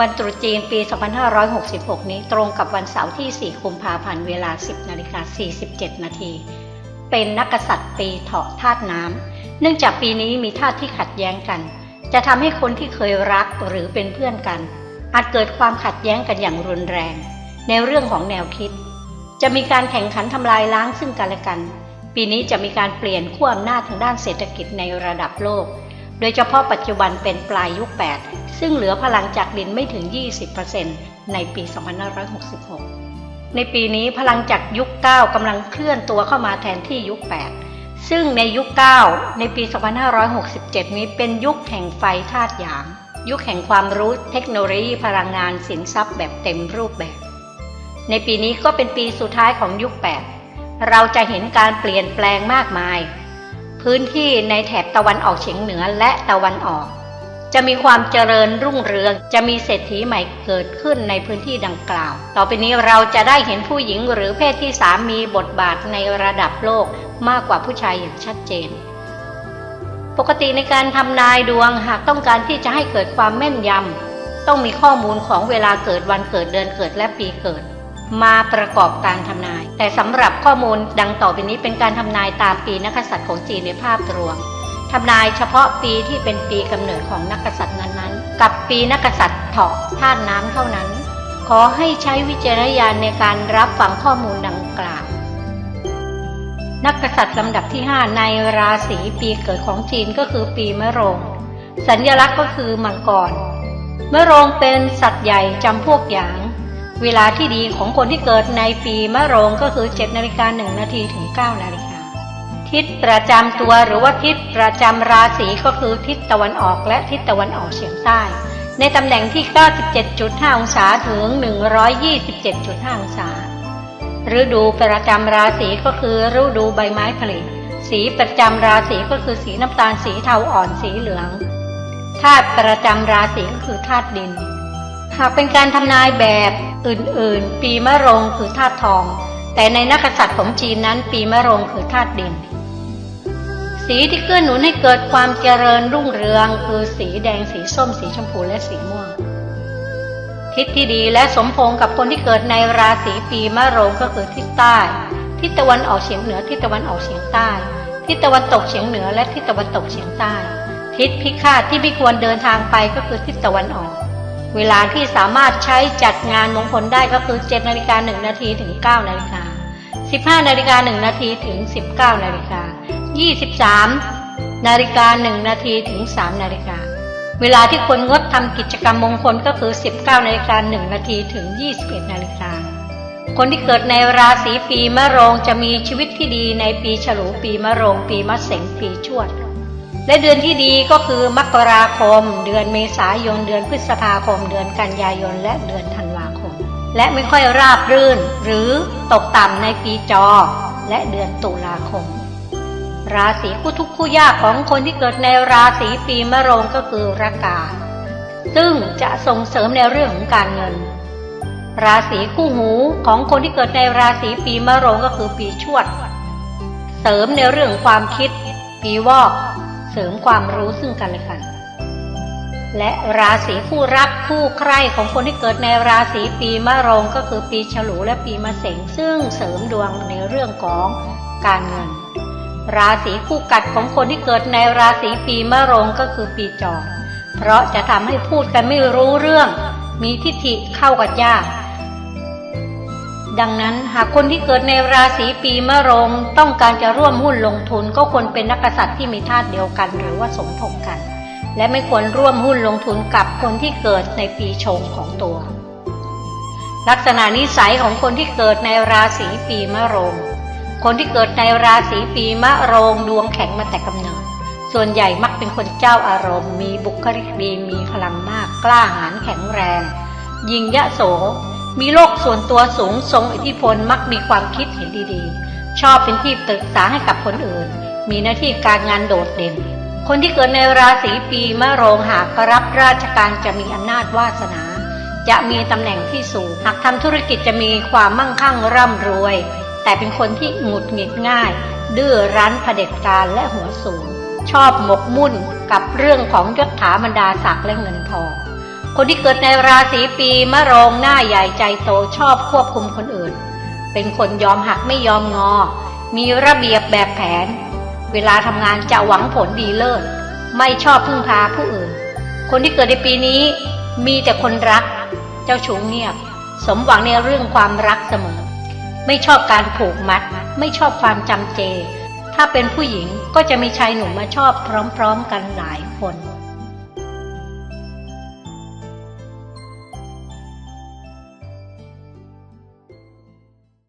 วันตรุษจีนปี 2566 นี้ตรงกับวันเสาร์ที่ 4 กุมภาพันธ์ เวลา 10 นาฬิกา 47 นาที เป็นนักษัตริย์ปีเถาะธาตุน้ำ เนื่องจากปีนี้มีธาตุที่ขัดแย้งกัน จะทำให้คนที่เคยรักหรือเป็นเพื่อนกัน อาจเกิดความขัดแย้งกันอย่างรุนแรง ในเรื่องของแนวคิด จะมีการแข่งขันทำลายล้างซึ่งกันและกัน ปีนี้จะมีการเปลี่ยนขั้วอำนาจทางด้านเศรษฐกิจในระดับโลก โดยเฉพาะปัจจุบันเป็นปลายยุค 8 ซึ่งเหลือพลังจากดินไม่ถึง 20%ในปี 2566 ในปีนี้พลังจากยุค 9กำลังเคลื่อนตัวเข้ามาแทนที่ยุค 8 ซึ่งในยุค 9 ในปี 2567 นี้เป็นยุคแห่งไฟธาตุหยาง ยุคแห่งความรู้เทคโนโลยีพลังงานสินทรัพย์แบบเต็มรูปแบบ ในปีนี้ก็เป็นปีสุดท้ายของยุค 8 เราจะเห็นการเปลี่ยนแปลงมากมาย พื้นที่ในแถบตะวันออกเฉียงเหนือและตะวันออก จะมีความเจริญรุ่งเรือง จะมีเศรษฐีใหม่เกิดขึ้นในพื้นที่ดังกล่าว ต่อไปนี้เราจะได้เห็นผู้หญิงหรือเพศที่สามมีบทบาทในระดับโลกมากกว่าผู้ชายอย่างชัดเจน ปกติในการทำนายดวงหากต้องการที่จะให้เกิดความแม่นยำต้องมีข้อมูลของเวลาเกิดวันเกิดเดือนเกิดและปีเกิด มาประกอบการทำนาย แต่สำหรับข้อมูลดังต่อไปนี้เป็นการทำนายตามปีนักษัตริย์ของจีนในภาพรวมทำนายเฉพาะปีที่เป็นปีกำเนิดของนักษัตริย์นั้นๆ กับปีนักษัตริย์เถาะธาตุน้ำเท่านั้น ขอให้ใช้วิจารณญาณในการรับฟังข้อมูลดังกล่าว นักกษัตริย์ลำดับที่ 5 ในราศีปีเกิดของจีนก็คือปีมะโรง สัญลักษณ์ก็คือมังกร มะโรงเป็นสัตว์ใหญ่จำพวกหยาง เวลาที่ดีของคนที่เกิดในปีมะโรงก็คือ 7 นาฬิกา 1 นาทีถึง 9 นาฬิกา ทิศประจำตัวหรือว่าทิศประจำราศีก็คือทิศตะวันออกและทิศตะวันออกเฉียงใต้ ในตำแหน่งที่ 97.5 องศาถึง 127.5 องศาฤดูประจำราศีก็คือฤดูใบไม้ผลิสีประจำราศีก็คือสีน้ำตาลสีเทาอ่อนสีเหลืองธาตุประจำราศีก็คือธาตุดิน หากเป็นการทำนายแบบอื่นๆ ปีมะโรงคือธาตุทอง แต่ในนักษัตริย์ของจีนนั้นปีมะโรงคือธาตุดิน สีที่เกื้อหนุนให้เกิดความเจริญรุ่งเรืองคือสีแดงสีส้มสีชมพูและสีม่วง ทิศที่ดีและสมพงกับคนที่เกิดในราศีปีมะโรงก็คือทิศใต้ ทิศตะวันออกเฉียงเหนือทิศตะวันออกเฉียงใต้ ทิศตะวันตกเฉียงเหนือและทิศตะวันตกเฉียงใต้ ทิศพิฆาตที่ไม่ควรเดินทางไปก็คือทิศตะวันออก เวลาที่สามารถใช้จัดงานมงคลได้ก็คือ 7นาฬิกา1นาทีถึง 9นาฬิกา15นาฬิกา1นาทีถึง 19นาฬิกา23นาฬิกา1นาทีถึง 3 นาฬิกา เวลาที่ควรงดทำกิจกรรมมงคลก็คือ 19นาฬิกา1นาทีถึง 21นาฬิกา คนที่เกิดในราศีปีมะโรงจะมีชีวิตที่ดีในปีฉลูปีมะโรง ปีมะเสงปีชวด และเดือนที่ดีก็คือมกราคม เดือนเมษายน เดือนพฤษภาคม เดือนกันยายน และเดือนธันวาคม และไม่ค่อยราบรื่น หรือตกต่ำในปีจอ และเดือนตุลาคม ราศีคู่ทุกคู่ยากของคนที่เกิดในราศีปีมะโรงก็คือรากา ซึ่งจะส่งเสริมในเรื่องของการเงิน ราศีคู่หูของคนที่เกิดในราศีปีมะโรงก็คือปีชวด เสริมในเรื่องความคิด ปีวอก เสริมความรู้ซึ่งกันและกัน และราศีคู่รักคู่ใคร่ของคนที่เกิดในราศีปีมะโรงก็คือปีฉลูและปีมะเสงซึ่งเสริมดวงในเรื่องของการเงิน ราศีคู่กัดของคนที่เกิดในราศีปีมะโรงก็คือปีจอเพราะจะทำให้พูดกันไม่รู้เรื่อง มีทิฐิเข้ากันยาก ดังนั้นหากคนที่เกิดในราศีปีมะโรง ต้องการจะร่วมหุ้นลงทุนก็ควรเป็นนักกษัตริย์ที่มีธาตุเดียวกันหรือว่าสมทบกัน และไม่ควรร่วมหุ้นลงทุนกับคนที่เกิดในปีชงของตัว ลักษณะนิสัยของคนที่เกิดในราศีปีมะโรง คนที่เกิดในราศีปีมะโรงดวงแข็งมาแต่กำเนิดส่วนใหญ่มักเป็นคนเจ้าอารมณ์ มีบุคลิกดีมีพลังมากกล้าหาญแข็งแรง ยิงยะโส มีโลกส่วนตัวสูงทรงอิทธิพลมักมีความคิดเห็นดีๆ ชอบเป็นที่ปรึกษาให้กับคนอื่น มีหน้าที่การงานโดดเด่น คนที่เกิดในราศีปีมะโรงหากรับราชการจะมีอำนาจวาสนา จะมีตำแหน่งที่สูง หากทำธุรกิจจะมีความมั่งคั่งร่ำรวย แต่เป็นคนที่หงุดหงิดง่าย ดื้อรั้นเผด็จการและหัวสูง ชอบหมกมุ่นกับเรื่องของยศถาบรรดาศักดิ์และเงินทอง คนที่เกิดในราศีปีมะโรงหน้าใหญ่ใจโตชอบควบคุมคนอื่น เป็นคนยอมหักไม่ยอมงอ มีระเบียบแบบแผน เวลาทำงานจะหวังผลดีเลิศไม่ชอบพึ่งพาผู้อื่น คนที่เกิดในปีนี้ มีแต่คนรัก เจ้าชู้เงียบ สมหวังในเรื่องความรักเสมอ ไม่ชอบการผูกมัด ไม่ชอบความจำเจ ถ้าเป็นผู้หญิงก็จะมีชายหนุ่มมาชอบพร้อมๆกันหลายคน